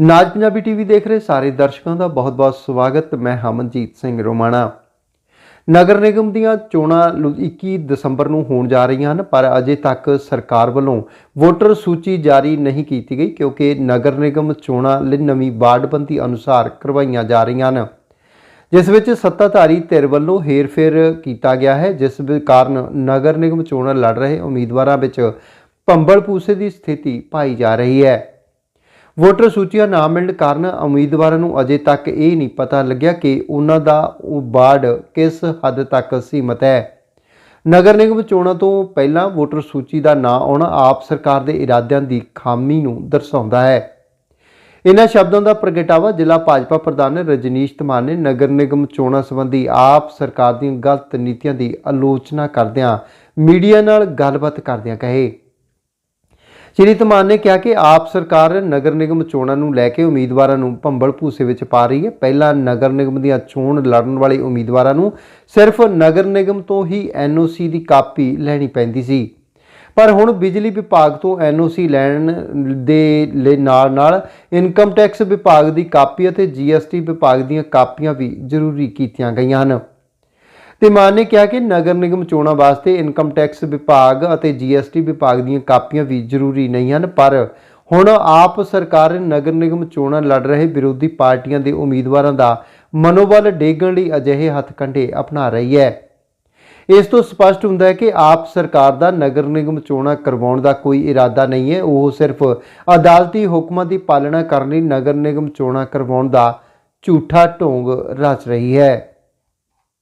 ਨਾਜ Punjabi TV ਦੇਖ ਰਹੇ ਸਾਰੇ ਦਰਸ਼ਕਾਂ ਦਾ ਬਹੁਤ-ਬਹੁਤ ਸਵਾਗਤ। ਮੈਂ ਹਮਨਜੀਤ ਸਿੰਘ ਰੋਮਾਣਾ। ਨਗਰ ਨਿਗਮ ਦੀਆਂ ਚੋਣਾਂ ਲੁ- 21 ਦਸੰਬਰ ਨੂੰ ਹੋਣ ਜਾ ਰਹੀਆਂ ਹਨ, ਪਰ ਅਜੇ ਤੱਕ ਸਰਕਾਰ ਵੱਲੋਂ ਵੋਟਰ ਸੂਚੀ ਜਾਰੀ ਨਹੀਂ ਕੀਤੀ ਗਈ, ਕਿਉਂਕਿ ਨਗਰ ਨਿਗਮ ਚੋਣਾਂ ਲਈ ਨਵੀਂ ਵਾਰਡਬੰਦੀ ਅਨੁਸਾਰ ਕਰਵਾਈਆਂ ਜਾ ਰਹੀਆਂ ਹਨ। ਜਿਸ ਵਿੱਚ ਸੱਤਾਧਾਰੀ ਧਿਰ ਵੱਲੋਂ ਹੇਰਫੇਰ ਕੀਤਾ ਗਿਆ ਹੈ, ਜਿਸ ਕਾਰਨ ਨਗਰ ਨਿਗਮ ਚੋਣਾਂ ਲੜ ਰਹੇ ਉਮੀਦਵਾਰਾਂ ਵਿੱਚ ਭੰਬਲ ਪੂਸੇ ਦੀ ਸਥਿਤੀ ਪਾਈ ਜਾ ਰਹੀ ਹੈ। ਵੋਟਰ ਸੂਚੀਆਂ ਨਾ ਮਿਲਣ ਕਾਰਨ ਉਮੀਦਵਾਰਾਂ ਨੂੰ ਅਜੇ ਤੱਕ ਇਹ ਨਹੀਂ ਪਤਾ ਲੱਗਿਆ ਕਿ ਉਹਨਾਂ ਦਾ ਉਹ ਵਾਰਡ ਕਿਸ ਹੱਦ ਤੱਕ ਸੀਮਤ ਹੈ। ਨਗਰ ਨਿਗਮ ਚੋਣਾਂ ਤੋਂ ਪਹਿਲਾਂ ਵੋਟਰ ਸੂਚੀ ਦਾ ਨਾਂ ਆਉਣਾ ਆਪ ਸਰਕਾਰ ਦੇ ਇਰਾਦਿਆਂ ਦੀ ਖਾਮੀ ਨੂੰ ਦਰਸਾਉਂਦਾ ਹੈ। ਇਹਨਾਂ ਸ਼ਬਦਾਂ ਦਾ ਪ੍ਰਗਟਾਵਾ ਜ਼ਿਲ੍ਹਾ ਭਾਜਪਾ ਪ੍ਰਧਾਨ ਰਜਨੀਸ਼ ਧਮਾਨ ਨੇ ਨਗਰ ਨਿਗਮ ਚੋਣਾਂ ਸੰਬੰਧੀ ਆਪ ਸਰਕਾਰ ਦੀਆਂ ਗਲਤ ਨੀਤੀਆਂ ਦੀ ਆਲੋਚਨਾ ਕਰਦਿਆਂ ਮੀਡੀਆ ਨਾਲ ਗੱਲਬਾਤ ਕਰਦਿਆਂ ਕਹੇ। ਸ਼੍ਰੀ ਧਮਾਨ ਨੇ ਕਿਹਾ ਕਿ ਆਪ ਸਰਕਾਰ ਨਗਰ ਨਿਗਮ ਚੋਣਾਂ ਨੂੰ ਲੈ ਕੇ ਉਮੀਦਵਾਰਾਂ ਨੂੰ ਭੰਬਲ ਭੂਸੇ ਵਿੱਚ ਪਾ ਰਹੀ ਹੈ। ਪਹਿਲਾਂ ਨਗਰ ਨਿਗਮ ਦੀਆਂ ਚੋਣ ਲੜਨ ਵਾਲੇ ਉਮੀਦਵਾਰਾਂ ਨੂੰ ਸਿਰਫ ਨਗਰ ਨਿਗਮ ਤੋਂ ਹੀ ਐਨਓਸੀ ਦੀ ਕਾਪੀ ਲੈਣੀ ਪੈਂਦੀ ਸੀ। ਪਰ ਹੁਣ ਬਿਜਲੀ ਵਿਭਾਗ ਤੋਂ ਐਨਓਸੀ ਲੈਣ ਦੇ ਲਈ ਨਾਲ-ਨਾਲ ਇਨਕਮ ਟੈਕਸ ਵਿਭਾਗ ਦੀ ਕਾਪੀ ਅਤੇ ਜੀਐਸਟੀ ਵਿਭਾਗ ਦੀਆਂ ਕਾਪੀਆਂ ਵੀ ਜ਼ਰੂਰੀ ਕੀਤੀਆਂ ਗਈਆਂ ਹਨ। ਤੇ ਮਾਨ ਨੇ ਕਿਹਾ ਕਿ ਨਗਰ ਨਿਗਮ ਚੋਣਾਂ ਵਾਸਤੇ ਇਨਕਮ ਟੈਕਸ ਵਿਭਾਗ ਅਤੇ ਜੀਐਸਟੀ ਵਿਭਾਗ ਦੀਆਂ ਕਾਪੀਆਂ ਵੀ ਜ਼ਰੂਰੀ ਨਹੀਂ ਹਨ, ਪਰ ਹੁਣ ਆਪ ਸਰਕਾਰ ਨਗਰ ਨਿਗਮ ਚੋਣਾਂ ਲੜ ਰਹੇ ਵਿਰੋਧੀ ਪਾਰਟੀਆਂ ਦੇ ਉਮੀਦਵਾਰਾਂ ਦਾ ਮਨੋਬਲ ਡੇਗਣ ਲਈ ਅਜਿਹੇ ਹੱਥਕੰਡੇ ਅਪਣਾ ਰਹੀ ਹੈ। ਇਸ ਤੋਂ ਸਪਸ਼ਟ ਹੁੰਦਾ ਹੈ ਕਿ ਆਪ ਸਰਕਾਰ ਦਾ ਨਗਰ ਨਿਗਮ ਚੋਣਾਂ ਕਰਵਾਉਣ ਦਾ ਕੋਈ ਇਰਾਦਾ ਨਹੀਂ ਹੈ, ਉਹ ਸਿਰਫ ਅਦਾਲਤੀ ਹੁਕਮਾਂ ਦੀ ਪਾਲਣਾ ਕਰਨ ਲਈ ਨਗਰ ਨਿਗਮ ਚੋਣਾਂ ਕਰਵਾਉਣ ਦਾ ਝੂਠਾ ਢੋਂਗ ਰਚ ਰਹੀ ਹੈ।